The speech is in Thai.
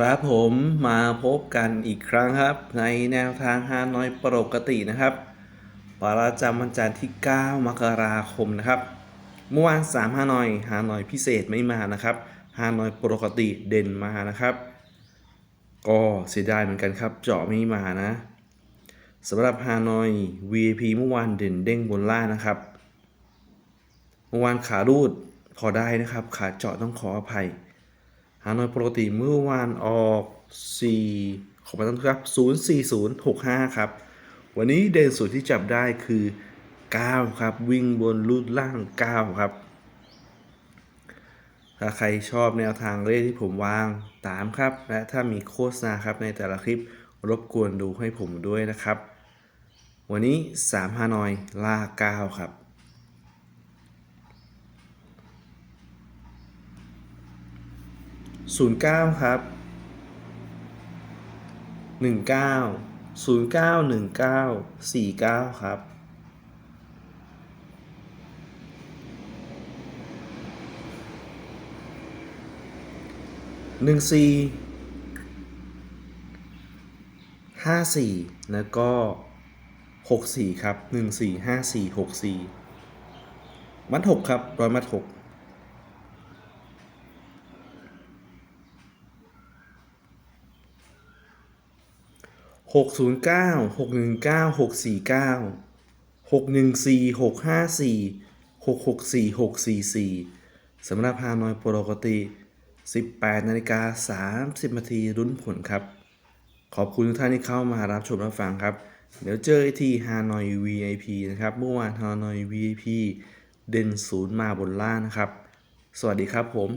ครับผมมาพบกันอีกครั้งครับ ในแนวทางฮานอยปกตินะครับ ประจำวันจันทร์ที่ 9 มกราคมนะครับ เมื่อวาน3ฮานอยฮานอยพิเศษไม่มานะครับฮานอยปกติเด่นมานะครับ ก็เสียดายเหมือนกันครับ เจาะไม่มานะสำหรับฮานอย VIP เมื่อวานเด่นเด้งบนล่างนะครับ เมื่อวานขารูดพอได้นะครับ ขาเจาะต้องขออภัย ฮานอยปกติเมื่อวานออก4ขอประทานครับ 04065 ครับ วันนี้เด่นสุดที่จับได้คือ 9 ครับ วิ่งบนรูดล่าง 9 ครับ ถ้าใครชอบแนวทางเลขที่ผมวางตามครับ และถ้ามีโฆษณาครับในแต่ละคลิปรบกวนดูให้ผมด้วยนะครับ วันนี้3ฮานอยล่า 9 ครับ ศูนย์เก้าครับหนึ่งเก้าศูนย์เก้าหนึ่งเก้าสี่เก้าครับ หนึ่งสี่ห้าสี่แล้วก็หกสี่ครับหนึ่งสี่ห้าสี่หกสี่มัดหกครับร้อยมัดหก 609 619 649 614 654 664 644สำหรับพานอยโปรโกติ 18นาฬิกา30นาทีรุ่นผลครับ ขอบคุณทุกท่านที่เข้ามารับชมรับฟังครับ เดี๋ยวเจอที่ฮานอย VIP นะครับ เมื่อวานฮานอย VIP เด่นศูนย์มาบนล่างนะครับ สวัสดีครับผม